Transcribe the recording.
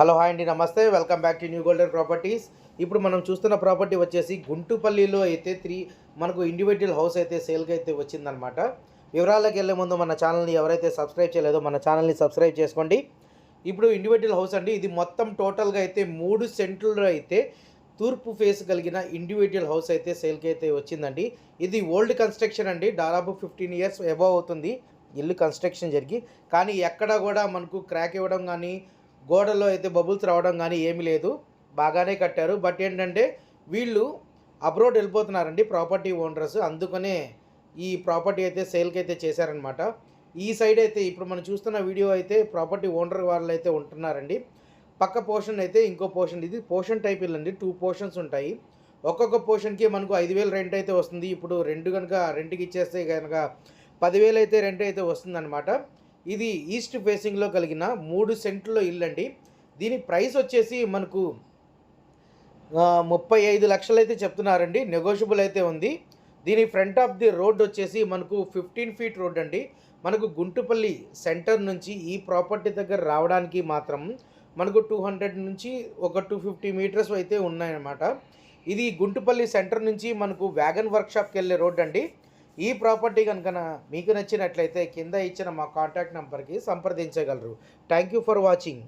Hello hi అండి నమస్తే. Welcome back to new golden properties. ఇప్పుడు మనం చూస్తున్న ప్రాపర్టీ వచ్చేసి గుంటుపల్లిలో అయితే త్రీ మనకు ఇండివిజువల్ హౌస్ అయితే సేల్కి అయితే వచ్చిందనమాట వివరాలకు వెళ్ళే ముందు మన ఛానల్ని ఎవరైతే సబ్స్క్రైబ్ చేయలేదో మన ఛానల్ని సబ్స్క్రైబ్ చేసుకోండి. ఇప్పుడు ఇండివిజువల్ హౌస్ అండి ఇది మొత్తం టోటల్గా అయితే మూడు సెంట్లలో అయితే తూర్పు ఫేస్ కలిగిన ఇండివిజువల్ హౌస్ అయితే సేల్కి అయితే వచ్చిందండి. ఇది ఓల్డ్ కన్స్ట్రక్షన్ అండి దాదాపు ఫిఫ్టీన్ ఇయర్స్ అబవ్ అవుతుంది. ఇల్లు కన్స్ట్రక్షన్ జరిగి కానీ ఎక్కడ కూడా మనకు క్రాక్ ఇవ్వడం కానీ గోడల్లో అయితే బబుల్స్ రావడం కానీ ఏమీ లేదు. బాగానే కట్టారు. బట్ ఏంటంటే వీళ్ళు అబ్రోడ్ వెళ్ళిపోతున్నారండి ప్రాపర్టీ ఓనర్స్. అందుకనే ఈ ప్రాపర్టీ అయితే సేల్కి అయితే చేశారనమాట ఈ సైడ్ అయితే ఇప్పుడు మనం చూస్తున్న వీడియో అయితే ప్రాపర్టీ ఓనర్ వాళ్ళు అయితే ఉంటున్నారండి. పక్క పోర్షన్ అయితే ఇంకో పోర్షన్. ఇది పోర్షన్ టైప్ ఇల్లు అండి టూ పోర్షన్స్ ఉంటాయి. ఒక్కొక్క పోర్షన్కి మనకు ఐదు వేలు రెంట్ అయితే వస్తుంది. ఇప్పుడు రెండు కనుక రెంట్కి ఇచ్చేస్తే కనుక పదివేలు అయితే రెంట్ అయితే వస్తుందన్నమాట. ఇది ఈస్ట్ ఫేసింగ్లో కలిగిన మూడు సెంట్లో ఇల్లు అండి దీని ప్రైస్ వచ్చేసి మనకు ముప్పై ఐదు లక్షలు అయితే చెప్తున్నారండి. నెగోషియబుల్ అయితే ఉంది. దీని ఫ్రంట్ ఆఫ్ ది రోడ్ వచ్చేసి మనకు ఫిఫ్టీన్ ఫీట్ రోడ్ అండి. మనకు గుంటుపల్లి సెంటర్ నుంచి ఈ ప్రాపర్టీ దగ్గర రావడానికి మాత్రం మనకు టూ హండ్రెడ్ నుంచి ఒక టూ ఫిఫ్టీ మీటర్స్ అయితే ఉన్నాయన్నమాట. ఇది గుంటుపల్లి సెంటర్ నుంచి మనకు వ్యాగన్ వర్క్షాప్కి వెళ్ళే రోడ్ అండి. ఈ ప్రాపర్టీ కనుక మీకు నచ్చినట్లయితే కింద ఇచ్చిన మా కాంటాక్ట్ నెంబర్కి సంప్రదించగలరు. Thank you for watching.